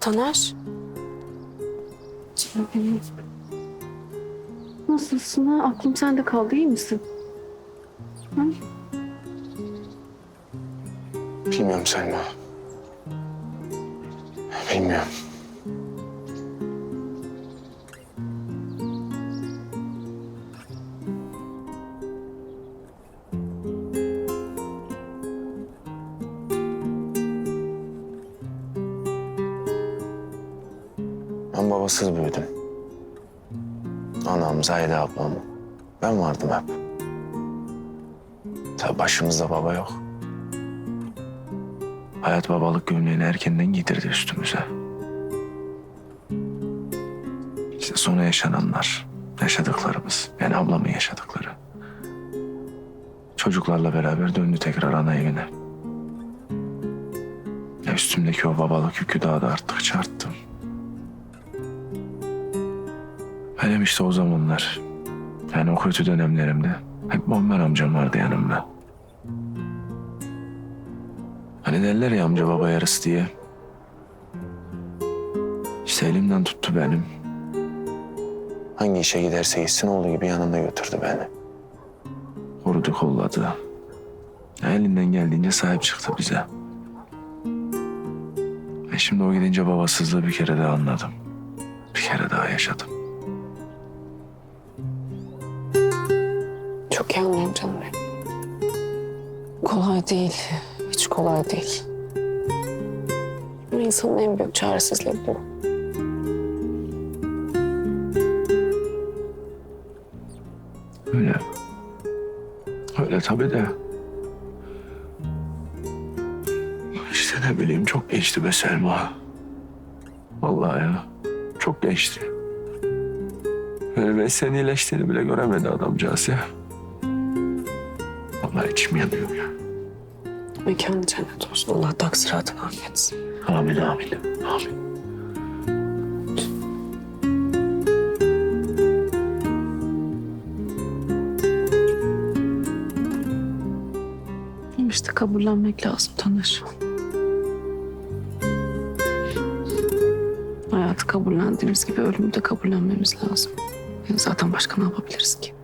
Taner. Canım benim. Nasılsın ha? Aklım sende kaldı iyi misin? Bilmiyorum Selma. Bilmiyorum. Ben babasız büyüdüm. Anam, Zahide ablam. Ben vardım hep. Tabii başımızda baba yok. Hayat babalık gömleğini erkenden giydirdi üstümüze. İşte sonra yaşananlar, yaşadıklarımız, yani ablamın yaşadıkları. Çocuklarla beraber döndü tekrar ana evine. Ya üstümdeki o babalık yükü daha da arttıkça arttı. Benim işte o zamanlar, yani o kötü dönemlerimde hep Bomber amcam vardı yanımda. Hani derler ya amca baba yarısı diye. İşte elimden tuttu benim. Hangi işe giderse gitsin oğlu gibi yanında götürdü beni. Korudu kolladı. Elinden geldiğince sahip çıktı bize. Ve şimdi o gidince babasızlığı bir kere daha anladım. Bir kere daha yaşadım. Çok iyi anlıyorum canım benim. Kolay değil. Hiç kolay değil. Ama insanın en büyük çaresizliği bu. Öyle. Öyle tabii de. İşte ne bileyim çok geçti be Selma. Vallahi ya. Çok geçti. Beş sene iyileştiğini bile göremedi adamcağız ya. Vallahi içim yanıyor ya. Mekanı cennet olsun. Allah taksiratını affetsin. Amin amin. Amin. İşte kabullenmek lazım Taner. Hayatı kabullendiğimiz gibi ölümü de kabullenmemiz lazım. Zaten başka ne yapabiliriz ki?